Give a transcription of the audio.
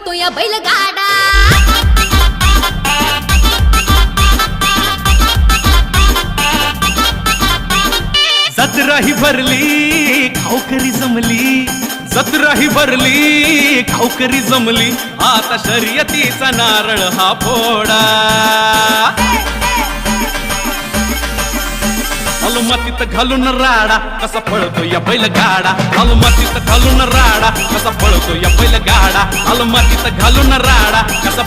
करतो या बैलगाडा. जत्राही भरली खाऊकरी जमली. जत्राही भरली खाऊकरी जमली. आता शर्यतीचा नारळ हा फोडा. मातीत घालून राडा. कसा पळतो या बैल गाडा मातीत घालून राडा. कसा पळतो या बैल गाडा मातीत घालून राडा. कसा